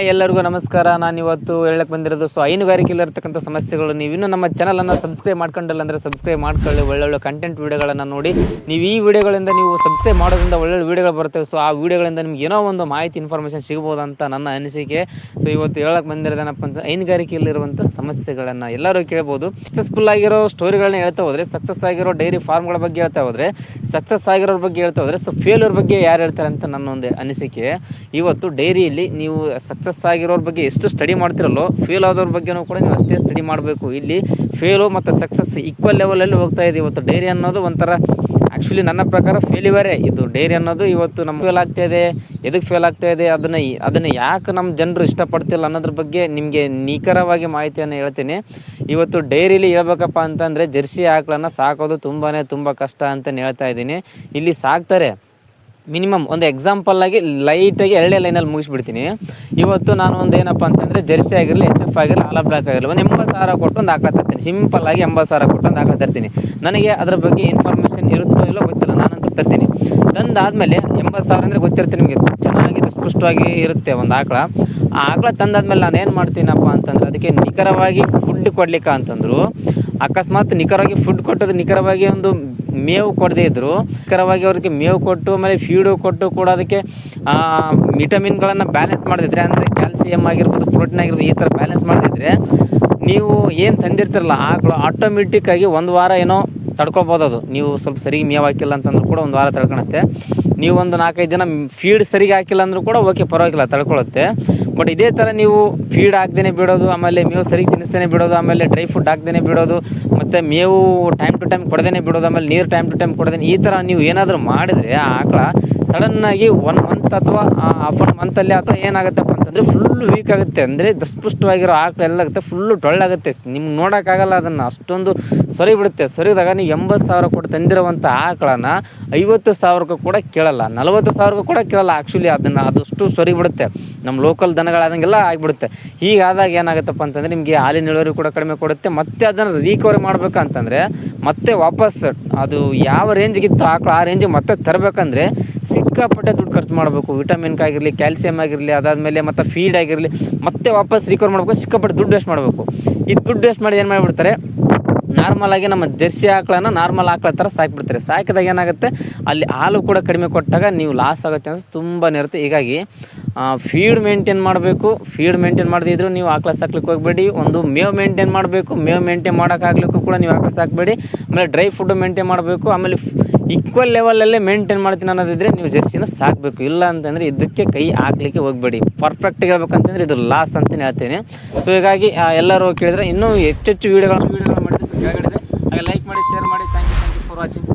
ಎಲ್ಲರಿಗೂ ನಮಸ್ಕಾರ. ನಾನು ಇವತ್ತು ಹೇಳಕ್ ಬಂದಿರೋದು ಸೊ ಹೈನುಗಾರಿಕೆಯಲ್ಲಿ ಇರತಕ್ಕಂಥ ಸಮಸ್ಯೆಗಳು. ನೀವು ಇನ್ನೂ ನಮ್ಮ ಚಾನಲನ್ನು ಸಬ್ಸ್ಕ್ರೈಬ್ ಮಾಡ್ಕೊಂಡಿಲ್ಲ ಅಂದರೆ ಸಬ್ಸ್ಕ್ರೈಬ್ ಮಾಡ್ಕೊಳ್ಳಿ. ಒಳ್ಳೊಳ್ಳೆ ಕಂಟೆಂಟ್ ವೀಡಿಯೋಗಳನ್ನು ನೋಡಿ. ನೀವು ಈ ವಿಡಿಯೋಗಳಿಂದ ನೀವು ಸಬ್ಸ್ಕ್ರೈಬ್ ಮಾಡೋದ್ರಿಂದ ಒಳ್ಳೊಳ್ಳೆ ವೀಡಿಯೋಗಳು ಬರ್ತವೆ ಸೊ ಆ ವೀಡಿಯೋಗಳಿಂದ ನಿಮ್ಗೆ ಏನೋ ಒಂದು ಮಾಹಿತಿ ಇನ್ಫಾರ್ಮೇಷನ್ ಸಿಗ್ಬೋದು ಅಂತ ನನ್ನ ಅನಿಸಿಕೆ. ಸೊ ಇವತ್ತು ಹೇಳಕ್ ಬಂದಿರೋದೇನಪ್ಪ ಅಂತ ಹೈನುಗಾರಿಕೆಯಲ್ಲಿರುವಂಥ ಸಮಸ್ಯೆಗಳನ್ನು ಎಲ್ಲರೂ ಕೇಳ್ಬೋದು. ಸಕ್ಸಸ್ಫುಲ್ ಆಗಿರೋ ಸ್ಟೋರಿಗಳನ್ನ ಹೇಳ್ತಾ ಹೋದರೆ ಸಕ್ಸಸ್ ಆಗಿರೋ ಡೈರಿ ಫಾರ್ಮ್ಗಳ ಬಗ್ಗೆ ಹೇಳ್ತಾ ಹೋದರೆ ಸಕ್ಸಸ್ ಆಗಿರೋರ ಬಗ್ಗೆ ಹೇಳ್ತಾ ಹೋದರೆ ಸೊ ಫೇಲ್ಯೂರ್ ಬಗ್ಗೆ ಯಾರು ಹೇಳ್ತಾರೆ ಅಂತ ನನ್ನ ಒಂದು ಅನಿಸಿಕೆ. ಇವತ್ತು ಡೈರಿಯಲ್ಲಿ ನೀವು ಸಕ್ಸಸ್ ಆಗಿರೋರ ಬಗ್ಗೆ ಎಷ್ಟು ಸ್ಟಡಿ ಮಾಡ್ತಿರಲ್ಲೋ ಫೇಲ್ ಆದವ್ರ ಬಗ್ಗೆನೂ ಕೂಡ ನೀವು ಅಷ್ಟೇ ಸ್ಟಡಿ ಮಾಡಬೇಕು. ಇಲ್ಲಿ ಫೇಲು ಮತ್ತು ಸಕ್ಸಸ್ ಈಕ್ವಲ್ ಲೆವೆಲಲ್ಲಿ ಹೋಗ್ತಾ ಇದೆ ಇವತ್ತು. ಡೈರಿ ಅನ್ನೋದು ಒಂಥರ ಆ್ಯಕ್ಚುಲಿ ನನ್ನ ಪ್ರಕಾರ ಫೇಲ್ಯೂವರೇ ಇದು ಡೈರಿ ಅನ್ನೋದು ಇವತ್ತು ನಮ್ಮ ಫೇಲ್ ಆಗ್ತಾ ಇದೆ. ಎದಕ್ಕೆ ಫೇಲ್ ಆಗ್ತಾ ಇದೆ? ಅದನ್ನು ಅದನ್ನು ಯಾಕೆ ನಮ್ಮ ಜನರು ಇಷ್ಟಪಡ್ತಿಲ್ಲ ಅನ್ನೋದ್ರ ಬಗ್ಗೆ ನಿಮಗೆ ನಿಖರವಾಗಿ ಮಾಹಿತಿಯನ್ನು ಹೇಳ್ತೀನಿ. ಇವತ್ತು ಡೈರಿಲಿ ಹೇಳ್ಬೇಕಪ್ಪ ಅಂತಂದರೆ ಜರ್ಸಿ ಆಕಳನ್ನು ಸಾಕೋದು ತುಂಬಾ ತುಂಬ ಕಷ್ಟ ಅಂತಲೇ ಹೇಳ್ತಾ ಇದ್ದೀನಿ. ಇಲ್ಲಿ ಸಾಕ್ತಾರೆ. ಮಿನಿಮಮ್ ಒಂದು ಎಕ್ಸಾಂಪಲ್ ಆಗಿ ಲೈಟಾಗಿ ಎರಡೇ ಲೈನಲ್ಲಿ ಮುಗಿಸ್ಬಿಡ್ತೀನಿ. ಇವತ್ತು ನಾನು ಒಂದು ಏನಪ್ಪ ಅಂತಂದರೆ ಜರ್ಸಿ ಆಗಿರಲಿ ಎಚ್ ಎಫ್ ಆಗಿರಲಿ ಆಲ ಬ್ಲಾಕ್ ಆಗಿರಲಿ, ಒಂದು ಎಂಬತ್ತು ಸಾವಿರ ಕೊಟ್ಟು ಒಂದು ಆಕಳ ತರ್ತೀನಿ. ಸಿಂಪಲ್ ಆಗಿ ಎಂಬತ್ತು ಸಾವಿರ ಕೊಟ್ಟು ಒಂದು ಆಕಳ ತರ್ತೀನಿ. ನನಗೆ ಅದ್ರ ಬಗ್ಗೆ ಇನ್ಫಾರ್ಮೇಷನ್ ಇರುತ್ತೋ ಇಲ್ಲೋ ಗೊತ್ತಿಲ್ಲ, ನಾನಂತೂ ತರ್ತೀನಿ. ತಂದಾದಮೇಲೆ ಎಂಬತ್ತು ಸಾವಿರ ಅಂದರೆ ಗೊತ್ತಿರುತ್ತೆ ನಿಮಗೆ, ಚೆನ್ನಾಗಿ ಸ್ಪಷ್ಟವಾಗಿ ಇರುತ್ತೆ ಒಂದು ಆಕಳ. ಆ ಆಕಳ ತಂದಾದ್ಮೇಲೆ ನಾನು ಏನು ಮಾಡ್ತೀನಪ್ಪ ಅಂತಂದ್ರೆ ಅದಕ್ಕೆ ನಿಖರವಾಗಿ ಫುಡ್ ಕೊಡ್ಲಿಕ್ಕೆ ಅಂತಂದ್ರು. ಅಕಸ್ಮಾತ್ ನಿಖರವಾಗಿ ಫುಡ್ ಕೊಟ್ಟದ್ದು ನಿಖರವಾಗಿ ಒಂದು ಮೇವು ಕೊಡದೇ ಇದ್ರು. ನಿಖರವಾಗಿ ಅವ್ರಿಗೆ ಮೇವು ಕೊಟ್ಟು, ಆಮೇಲೆ ಫೀಡು ಕೊಟ್ಟು ಕೂಡ ಅದಕ್ಕೆ ವಿಟಮಿನ್ಗಳನ್ನು ಬ್ಯಾಲೆನ್ಸ್ ಮಾಡದಿದ್ರೆ ಅಂದರೆ ಕ್ಯಾಲ್ಸಿಯಂ ಆಗಿರ್ಬೋದು ಪ್ರೋಟೀನ್ ಆಗಿರ್ಬೋದು, ಈ ಥರ ಬ್ಯಾಲೆನ್ಸ್ ಮಾಡದಿದ್ರೆ ನೀವು ಏನು ತಂದಿರ್ತಿರಲ್ಲ ಆಕಳು ಆಟೋಮೆಟಿಕ್ಕಾಗಿ ಒಂದು ವಾರ ಏನೋ ತಡ್ಕೊಬೋದು ಅದು. ನೀವು ಸ್ವಲ್ಪ ಸರಿಗೆ ಮೇವು ಹಾಕಿಲ್ಲ ಅಂತಂದ್ರೂ ಕೂಡ ಒಂದು ವಾರ ತಡ್ಕೊಳುತ್ತೆ. ನೀವು ಒಂದು ನಾಲ್ಕೈದು ದಿನ ಫೀಡ್ ಸರಿಗೆ ಹಾಕಿಲ್ಲ ಅಂದರೂ ಕೂಡ ಓಕೆ ಪರವಾಗಿಲ್ಲ ತಡ್ಕೊಳ್ಳುತ್ತೆ ಬಟ್ ಇದೇ ಥರ ನೀವು ಫೀಡ್ ಹಾಕ್ದೇ ಬಿಡೋದು, ಆಮೇಲೆ ಮೇವು ಸರಿಗೆ ತಿನ್ನಿಸ್ತೇನೆ ಬಿಡೋದು, ಆಮೇಲೆ ಡ್ರೈ ಫುಡ್ ಹಾಕ್ದೇ ಬಿಡೋದು, ಮತ್ತು ಮೇವು ಟೈಮ್ ಟು ಟೈಮ್ ಕೊಡದೇ ಬಿಡೋದು, ಆಮೇಲೆ ನೀರು ಟೈಮ್ ಟು ಟೈಮ್ ಕೊಡದೇ ಈ ಥರ ನೀವು ಏನಾದರೂ ಮಾಡಿದರೆ ಆ ಆಕಳ ಸಡನ್ನಾಗಿ ಒನ್ ಮಂತ್ ಅಥವಾ ಹಾಫ್ ಒನ್ ಮಂತಲ್ಲಿ ಅಥವಾ ಏನಾಗುತ್ತಪ್ಪ ಅಂತಂದರೆ ಫುಲ್ಲು ವೀಕ್ ಆಗುತ್ತೆ. ಅಂದರೆ ದಸ್ಪುಷ್ಟವಾಗಿರೋ ಆಕಳ ಎಲ್ಲ ಆಗುತ್ತೆ ಫುಲ್ಲು ಟೊಳ್ಳಾಗುತ್ತೆ ನಿಮ್ಗೆ ನೋಡೋಕ್ಕಾಗಲ್ಲ ಅದನ್ನು. ಅಷ್ಟೊಂದು ಸೊರಿ ಬಿಡುತ್ತೆ. ಸೊರಿದಾಗ ನೀವು ಎಂಬತ್ತು ಸಾವಿರ ಕೊಟ್ಟು ತಂದಿರುವಂಥ ಆಕಳನ್ನ ಐವತ್ತು ಸಾವಿರಕ್ಕೂ ಕೂಡ ಕೇಳಲ್ಲ, ನಲವತ್ತು ಸಾವಿರಕ್ಕೂ ಕೂಡ ಕೇಳಲ್ಲ. ಆ್ಯಕ್ಚುಲಿ ಅದನ್ನು ಅದಷ್ಟು ಸೊರಿ ಬಿಡುತ್ತೆ. ನಮ್ಮ ಲೋಕಲ್ ದನಗಳಾದಂಗೆಲ್ಲ ಆಗಿಬಿಡುತ್ತೆ. ಹೀಗಾದಾಗ ಏನಾಗುತ್ತಪ್ಪ ಅಂತಂದರೆ ನಿಮಗೆ ಹಾಲಿನ ಇಳುವರಿ ಕೂಡ ಕಡಿಮೆ ಕೊಡುತ್ತೆ, ಮತ್ತೆ ಅದನ್ನು ರೀಕವರಿ ಮಾಡಬೇಕಂತಂದರೆ ಮತ್ತೆ ವಾಪಸ್ ಅದು ಯಾವ ರೇಂಜ್ಗಿತ್ತು ಆಕಳು ಆ ರೇಂಜಿಗೆ ಮತ್ತೆ ತರಬೇಕಂದ್ರೆ ಸಿಕ್ಕಾಪಟ್ಟೆ ದುಡ್ಡು ಖರ್ಚು ಮಾಡಬೇಕು. ವಿಟಮಿನ್ ಆಗಿರಲಿ ಕ್ಯಾಲ್ಸಿಯಂ ಆಗಿರಲಿ, ಅದಾದಮೇಲೆ ಮತ್ತು ಫೀಡ್ ಆಗಿರಲಿ, ಮತ್ತೆ ವಾಪಸ್ ರೀಕವರ್ ಮಾಡಬೇಕು, ಸಿಕ್ಕಾಪಟ್ಟೆ ದುಡ್ಡು ವೇಸ್ಟ್ ಮಾಡಬೇಕು. ಈ ದುಡ್ಡು ವೇಸ್ಟ್ ಮಾಡಿ ಏನು ಮಾಡಿಬಿಡ್ತಾರೆ? ನಾರ್ಮಲ್ ಆಗಿ ನಮ್ಮ ಜರ್ಸಿ ಆಕಳನ್ನ ನಾರ್ಮಲ್ ಆಕಳ ಥರ ಸಾಕಿಬಿಡ್ತಾರೆ. ಸಾಕಿದಾಗ ಏನಾಗುತ್ತೆ? ಅಲ್ಲಿ ಹಾಲು ಕೂಡ ಕಡಿಮೆ ಕೊಟ್ಟಾಗ ನೀವು ಲಾಸ್ ಆಗೋ ಚಾನ್ಸಸ್ ತುಂಬಾ ಇರುತ್ತೆ ಹೀಗಾಗಿ ಫೀಡ್ ಮೇಂಟೈನ್ ಮಾಡಬೇಕು. ಫೀಡ್ ಮೇಂಟೈನ್ ಮಾಡದಿದ್ರು ನೀವು ಆಕಳ ಸಾಕ್ಲಿಕ್ಕೆ ಹೋಗಬೇಡಿ. ಒಂದು ಮೇವು ಮೇಂಟೈನ್ ಮಾಡಬೇಕು. ಮೇವು ಮೇಂಟೈನ್ ಮಾಡೋಕ್ಕಾಗ್ಲಿಕ್ಕೂ ಕೂಡ ನೀವು ಆಕಳ ಸಾಕಬೇಡಿ. ಆಮೇಲೆ ಡ್ರೈ ಫುಡ್ ಮೇಂಟೈನ್ ಮಾಡಬೇಕು. ಆಮೇಲೆ ಈಕ್ವಲ್ ಲೆವೆಲಲ್ಲೇ ಮೇಂಟೈನ್ ಮಾಡ್ತೀನಿ ಅನ್ನೋದಿದ್ರೆ ನೀವು ಜರ್ಸಿನ ಸಾಕಬೇಕು. ಇಲ್ಲ ಅಂತಂದರೆ ಇದಕ್ಕೆ ಕೈ ಹಾಕ್ಲಿಕ್ಕೆ ಹೋಗಬೇಡಿ. ಪರ್ಫೆಕ್ಟ್ ಹೇಳ್ಬೇಕಂತಂದ್ರೆ ಇದು ಲಾಸ್ ಅಂತಲೇ ಹೇಳ್ತೇನೆ. ಸೊ ಹೀಗಾಗಿ ಎಲ್ಲರೂ ಕೇಳಿದ್ರೆ ಇನ್ನೂ ಹೆಚ್ಚೆಚ್ಚು ವೀಡಿಯೋಗಳು ವೀಡಿಯೋಗಳು ಮಾಡಿದ್ರೆ ಸೊ ಕೆಳಗಡೆ. ಹಾಗೆ ಲೈಕ್ ಮಾಡಿ ಶೇರ್ ಮಾಡಿ thank you thank you for watching